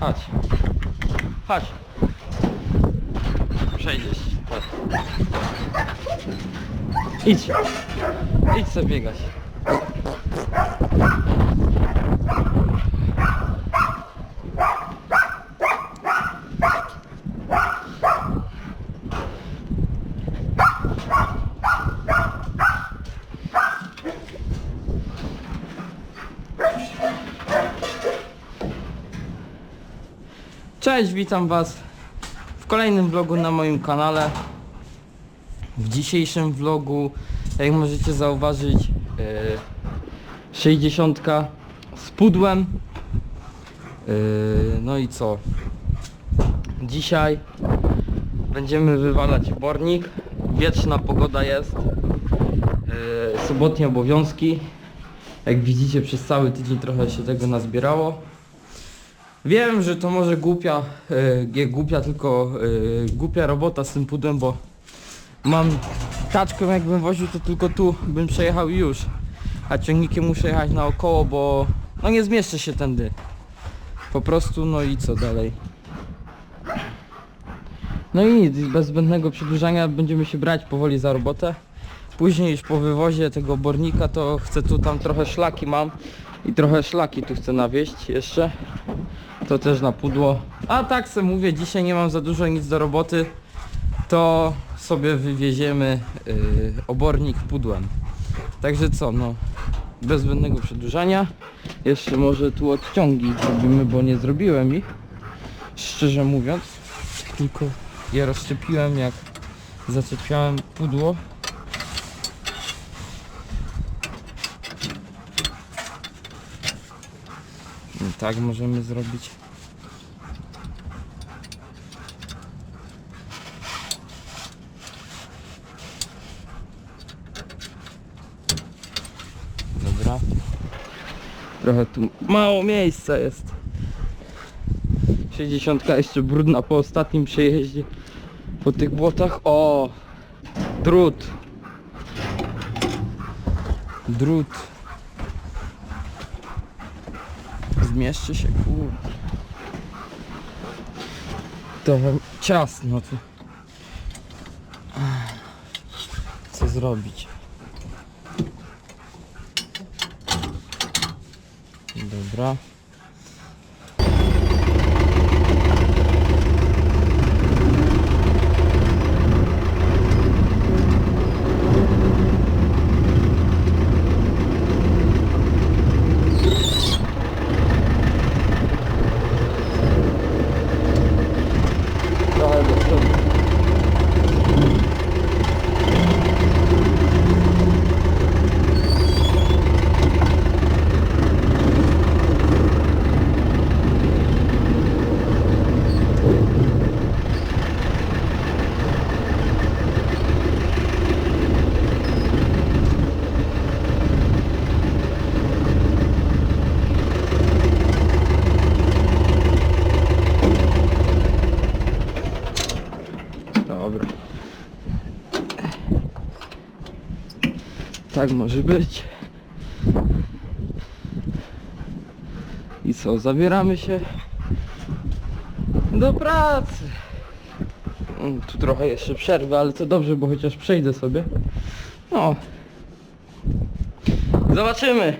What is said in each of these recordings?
Chodź. Chodź. Przejdziesz. Chodź. Idź. Idź sobie biegać. Cześć, witam was w kolejnym vlogu na moim kanale. W dzisiejszym vlogu, jak możecie zauważyć, yy, 60 z pudłem. Yy, no i co? Dzisiaj będziemy wywalać bornik. Wietrzna pogoda jest. Yy, sobotnie obowiązki. Jak widzicie przez cały tydzień trochę się tego nazbierało. Wiem, że to może głupia, nie głupia, tylko e, głupia robota z tym pudłem, bo mam taczką jakbym woził to tylko tu bym przejechał i już. A ciągnikiem muszę jechać naokoło, bo no nie zmieszczę się tędy. Po prostu, no i co dalej. No i nic, bez zbędnego przedłużania będziemy się brać powoli za robotę. Później już po wywozie tego obornika to chcę tu tam trochę szlaki mam i trochę szlaki tu chcę nawieźć jeszcze. To też na pudło. A tak sobie mówię, dzisiaj nie mam za dużo nic do roboty. To sobie wywieziemy yy, obornik pudłem. Także co, no bez zbędnego przedłużania. Jeszcze może tu odciągi zrobimy, bo nie zrobiłem ich. Szczerze mówiąc. Tylko je rozszczepiłem jak zaczepiałem pudło. Tak możemy zrobić. Dobra. Trochę tu mało miejsca jest. 60 jeszcze brudna po ostatnim przejeździe po tych błotach. O! Drut. Drut. Zmieszczy się, kurde. Trochę ciasno tu. Co zrobić? Dobra. Trochę do przodu. Dobra. Tak może być. I co, zabieramy się do pracy. Mm, Tu trochę jeszcze przerwy, ale to dobrze, bo chociaż przejdę sobie. No. Zobaczymy,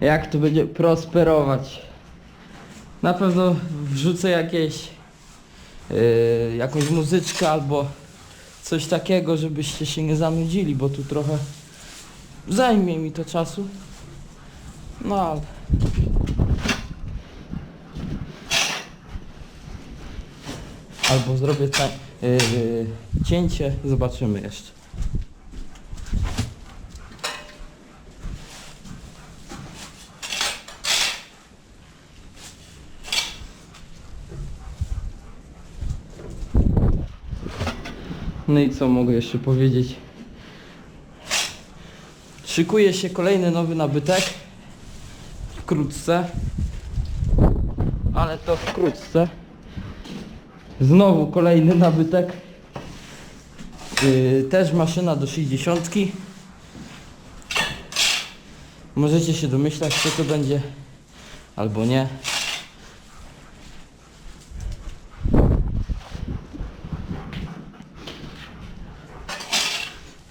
jak to będzie prosperować. Na pewno wrzucę jakieś yy, jakąś muzyczkę albo coś takiego, żebyście się nie zanudzili, bo tu trochę zajmie mi to czasu. No ale... Albo zrobię yy, cięcie, zobaczymy jeszcze. No i co mogę jeszcze powiedzieć? Szykuje się kolejny nowy nabytek. Wkrótce. Ale to wkrótce. Znowu kolejny nabytek. Yy, też maszyna do 60. Możecie się domyślać, co to będzie, albo nie.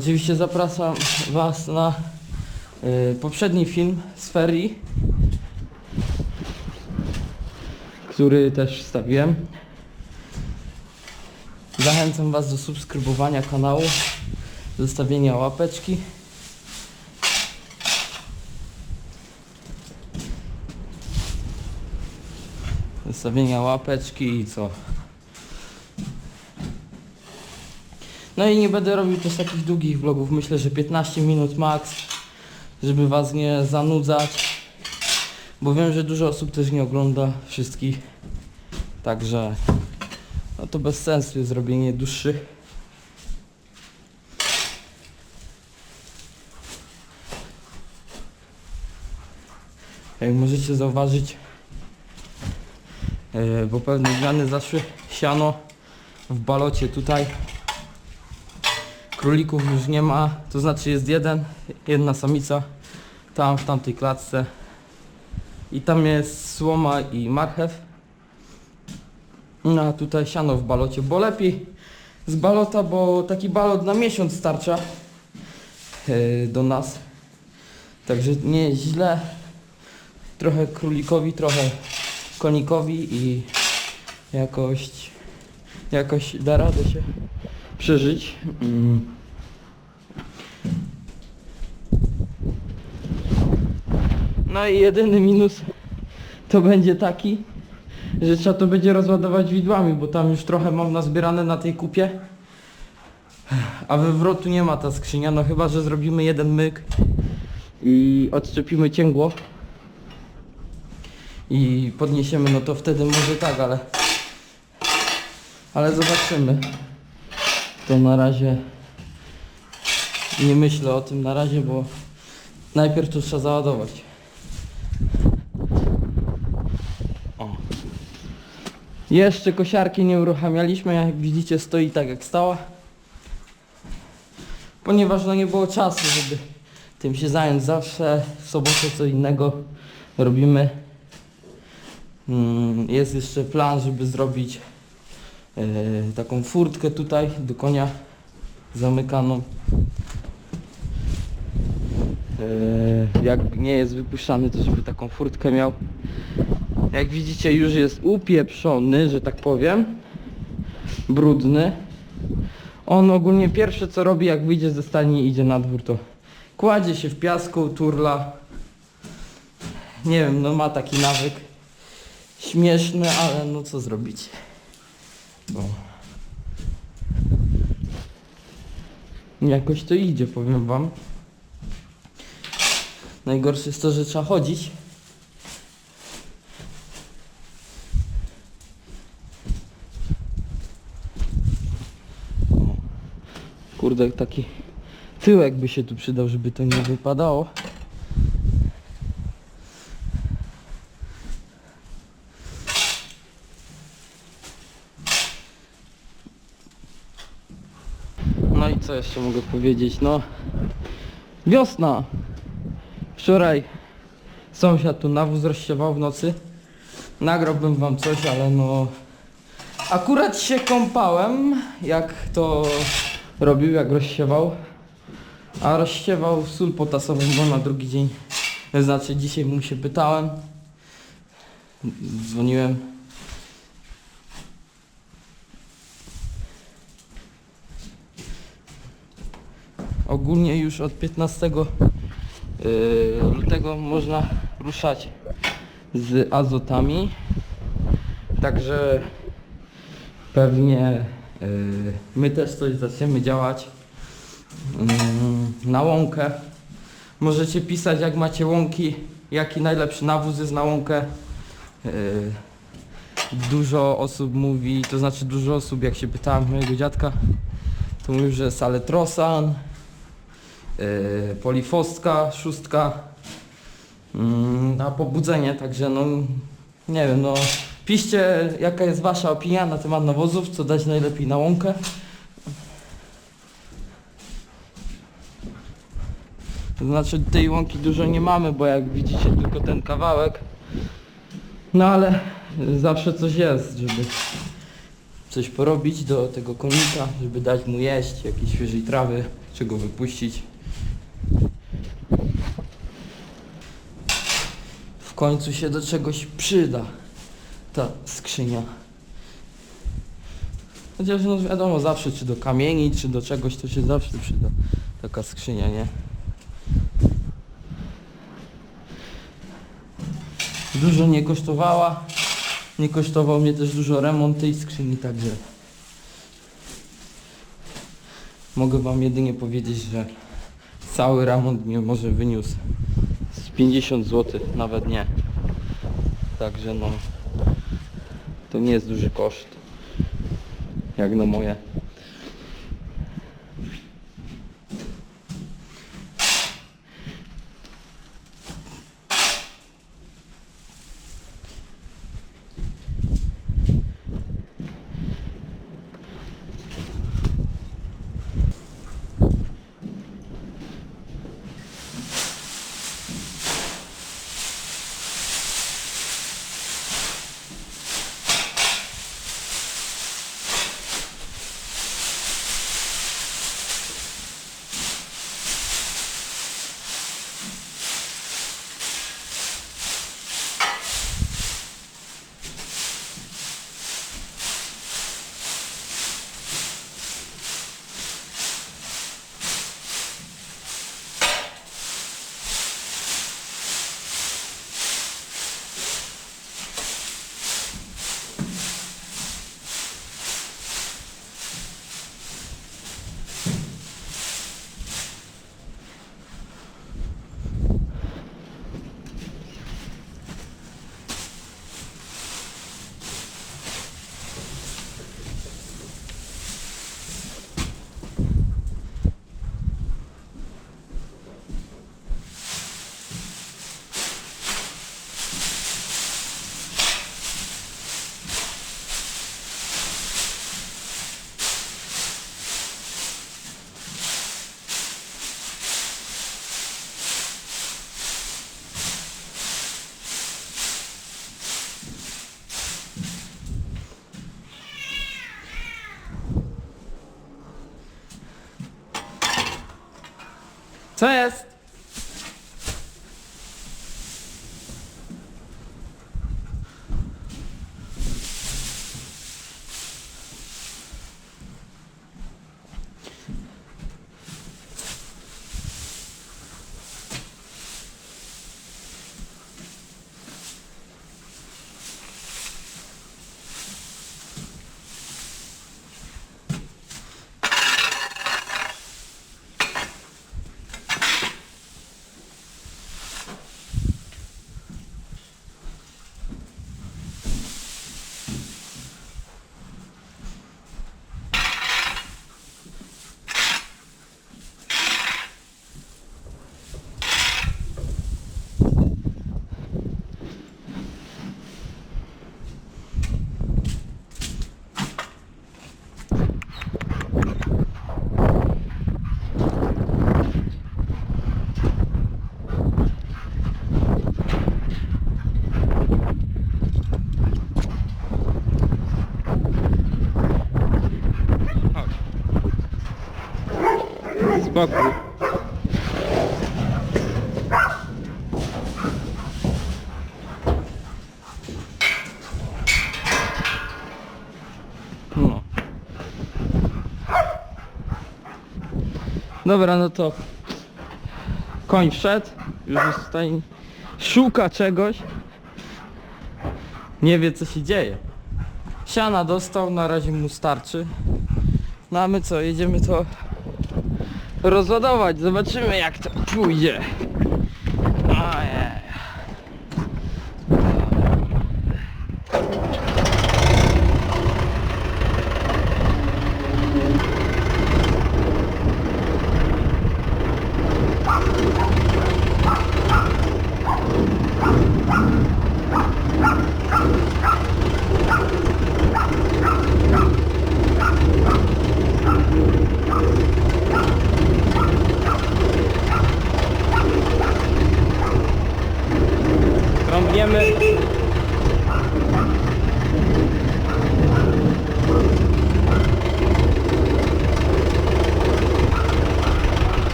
Oczywiście zapraszam Was na y, poprzedni film z ferii, który też wstawiłem. Zachęcam Was do subskrybowania kanału, zostawienia łapeczki. Zostawienia łapeczki i co? No i nie będę robił też takich długich vlogów, myślę, że 15 minut max, żeby Was nie zanudzać, bo wiem, że dużo osób też nie ogląda wszystkich, także no to bez sensu jest zrobienie dłuższych. Jak możecie zauważyć, e, bo pewne zmiany zaszły, siano w balocie tutaj Królików już nie ma, to znaczy jest jeden, jedna samica tam w tamtej klatce i tam jest słoma i marchew. No a tutaj siano w balocie, bo lepiej z balota, bo taki balot na miesiąc starcza yy, do nas. Także nie źle. Trochę królikowi, trochę konikowi i jakoś jakoś da radę się przeżyć. Mm. No i jedyny minus to będzie taki, że trzeba to będzie rozładować widłami, bo tam już trochę mam nazbierane na tej kupie. A wywrotu nie ma ta skrzynia, no chyba, że zrobimy jeden myk i odczepimy cięgło i podniesiemy, no to wtedy może tak, ale ale zobaczymy. To na razie nie myślę o tym na razie, bo najpierw to trzeba załadować. O. Jeszcze kosiarki nie uruchamialiśmy, jak widzicie stoi tak jak stała. Ponieważ no nie było czasu, żeby tym się zająć. Zawsze w sobotę co innego robimy. Mm, Jest jeszcze plan, żeby zrobić taką furtkę tutaj do konia zamykaną. E, jak nie jest wypuszczany, to żeby taką furtkę miał. Jak widzicie już jest upieprzony, że tak powiem. Brudny. On ogólnie pierwsze co robi jak wyjdzie ze stajni i idzie na dwór to kładzie się w piasku, turla. Nie wiem, no ma taki nawyk. Śmieszny, ale no co zrobić. O. Jakoś to idzie, powiem wam. Najgorsze jest to, że trzeba chodzić. Kurde, taki tyłek by się tu przydał, żeby to nie wypadało. No i co jeszcze mogę powiedzieć? No, wiosna. Wczoraj sąsiad tu nawóz rozsiewał w nocy. Nagrałbym wam coś, ale no... Akurat się kąpałem, jak to robił, jak rozsiewał. A rozsiewał sól potasową, bo na drugi dzień, znaczy dzisiaj mu się pytałem. Dzwoniłem. Ogólnie już od 15 yy, lutego można ruszać z azotami. Także pewnie yy, my też coś zaczniemy działać mm, na łąkę. Możecie pisać jak macie łąki, jaki najlepszy nawóz jest na łąkę. Yy, dużo osób mówi, to znaczy dużo osób jak się pytałem mojego dziadka, to mówił, że jest aletrosan, polifostka, szóstka mm, na pobudzenie, także no nie wiem, no piszcie jaka jest wasza opinia na temat nawozów, co dać najlepiej na łąkę. To znaczy tej łąki dużo nie mamy, bo jak widzicie tylko ten kawałek. No ale zawsze coś jest, żeby coś porobić do tego konika, żeby dać mu jeść, jakiejś świeżej trawy, czego wypuścić. Końcu się do czegoś przyda ta skrzynia. Chociaż no wiadomo zawsze czy do kamieni, czy do czegoś to się zawsze przyda taka skrzynia, nie? Dużo nie kosztowała. Nie kosztował mnie też dużo remont tej skrzyni, także mogę wam jedynie powiedzieć, że cały remont mnie może wyniósł 50 zł, nawet nie. Także no to nie jest duży koszt jak na moje Co jest? Spokój. No. Dobra, no to koń wszedł, już jest tutaj, szuka czegoś, nie wie co się dzieje. Siana dostał, na razie mu starczy. No a my co, jedziemy to rozładować. Zobaczymy jak to pójdzie.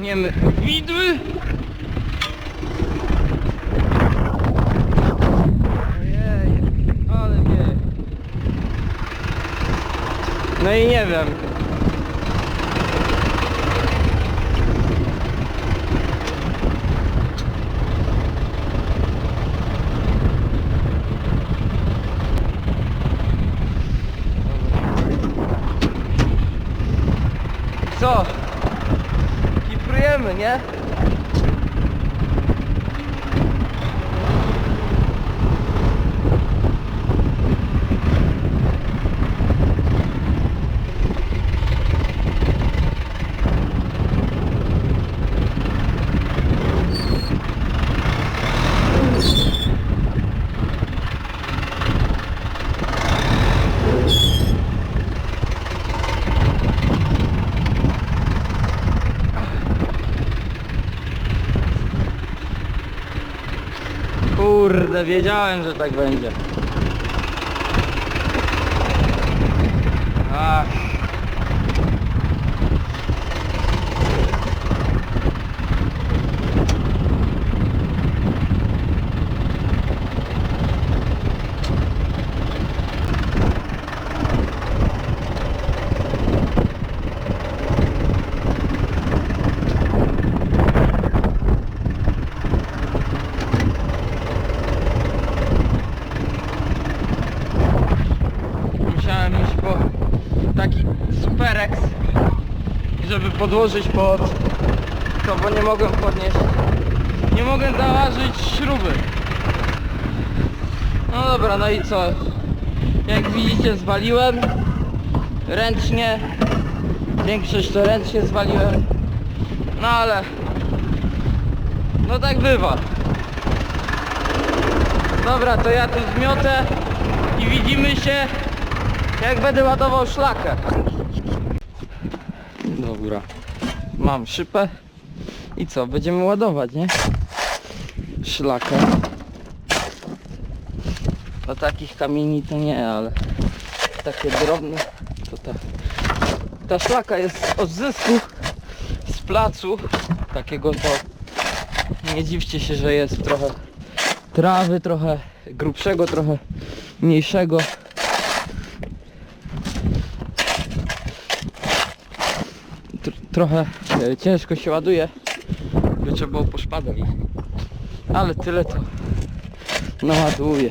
Wyciągniemy widły. Ojej, ale wieje. No i nie wiem. Co? Kifrujemy, nie? Kurde, wiedziałem, że tak będzie. Ach. Musiałem iść po taki superex, żeby podłożyć pod to, bo nie mogłem podnieść, nie mogłem zaważyć śruby. No dobra, no i co? Jak widzicie zwaliłem ręcznie, większość to ręcznie zwaliłem, no ale no tak bywa. Dobra, to ja tu zmiotę i widzimy się jak będę ładował szlakę. Dobra. Mam szypę. I co? Będziemy ładować, nie? Szlakę. To takich kamieni to nie, ale takie drobne to ta. Ta szlaka jest z odzysku z placu. Takiego to nie dziwcie się, że jest trochę trawy, trochę grubszego, trochę mniejszego. Trochę e, ciężko się ładuje. By trzeba było poszpadać ale tyle to naładuje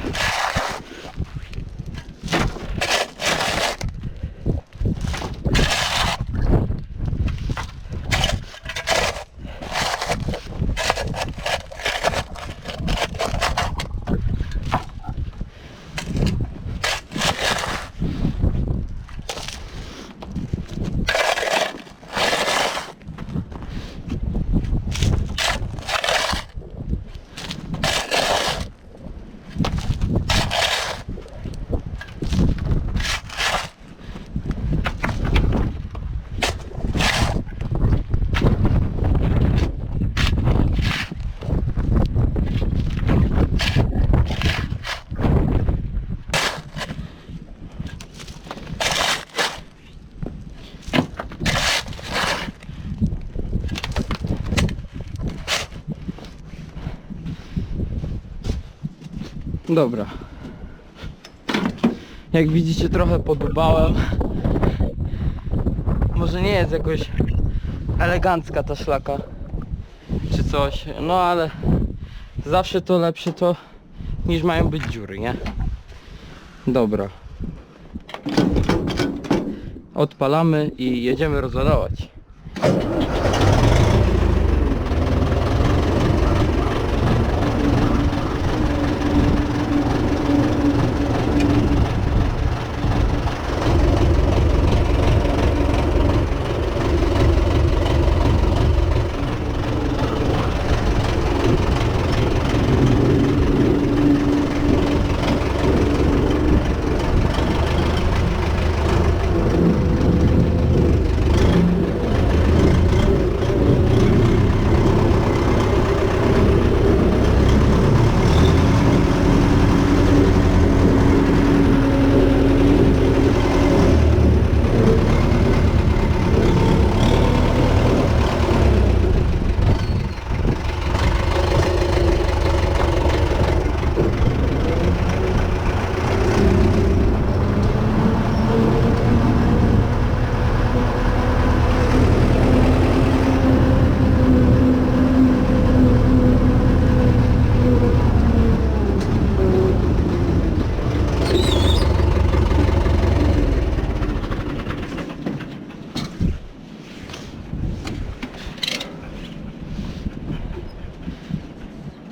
Dobra. Jak widzicie trochę podubałem. Może nie jest jakoś elegancka ta szlaka. Czy coś. No ale zawsze to lepsze to niż mają być dziury, nie? Dobra. Odpalamy i jedziemy rozładować.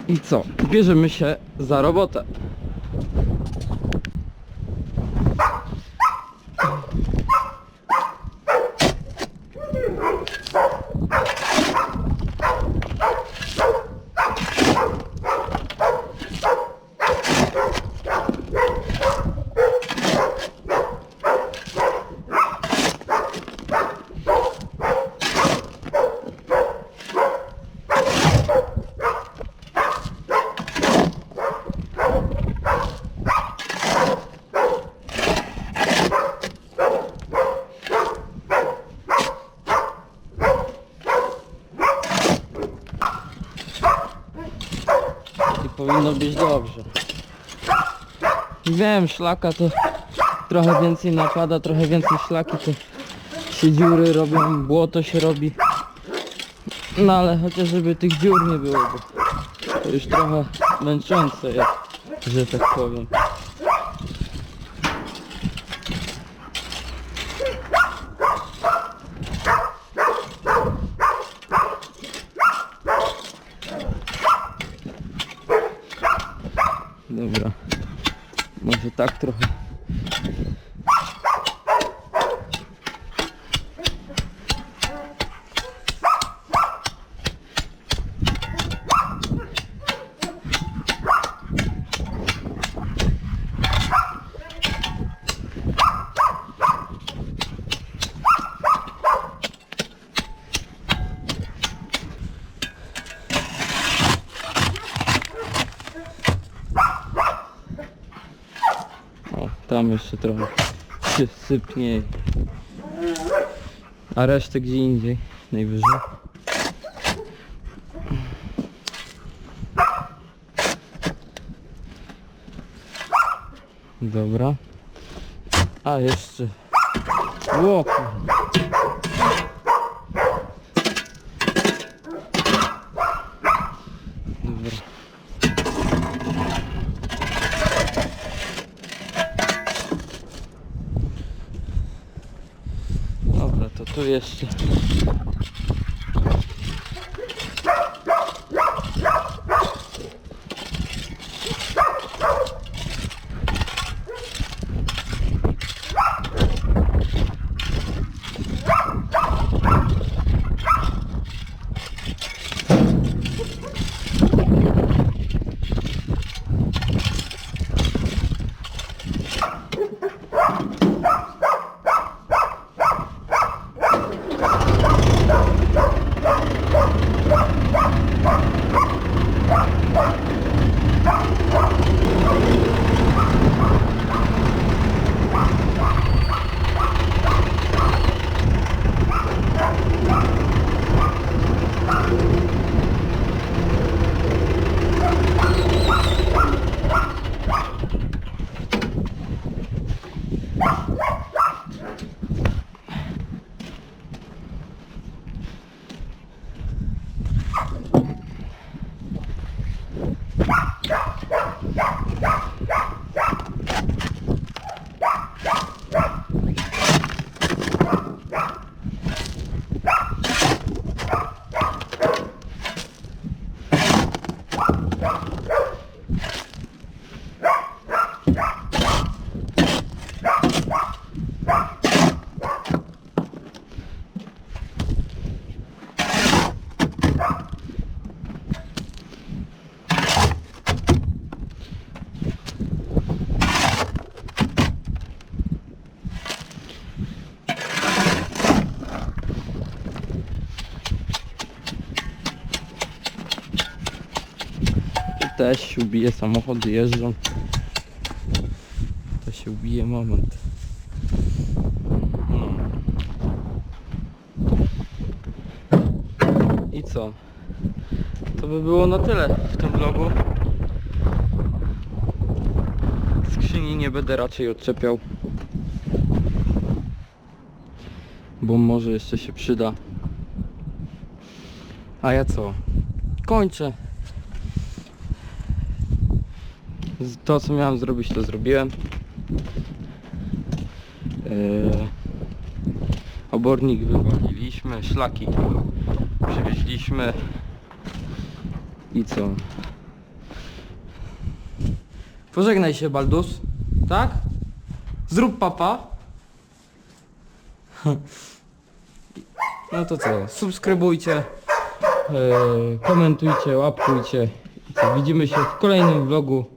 I co? Bierzemy się za robotę. I powinno być dobrze. Wiem, szlaka to trochę więcej napada, trochę więcej szlaki to się dziury robią, błoto się robi. No ale chociaż żeby tych dziur nie było, bo to już trochę męczące jest, że tak powiem. Dobra. Może tak trochę. O, tam jeszcze trochę się sypnie. A resztę gdzie indziej, najwyżej. Dobra. A jeszcze. Ło, kurde. Dobra. Dobra, też ubije, samochody jeżdżą. To się ubije moment. No. I co? To by było na tyle w tym vlogu. Skrzyni nie będę raczej odczepiał. Bo może jeszcze się przyda. A ja co? Kończę. Z- To co miałem zrobić to zrobiłem. Eee, obornik wywaliliśmy, szlaki przywieźliśmy i co? Pożegnaj się Baldus. Tak? Zrób papa. No to co? Subskrybujcie. Yy, komentujcie, łapkujcie. Widzimy się w kolejnym vlogu.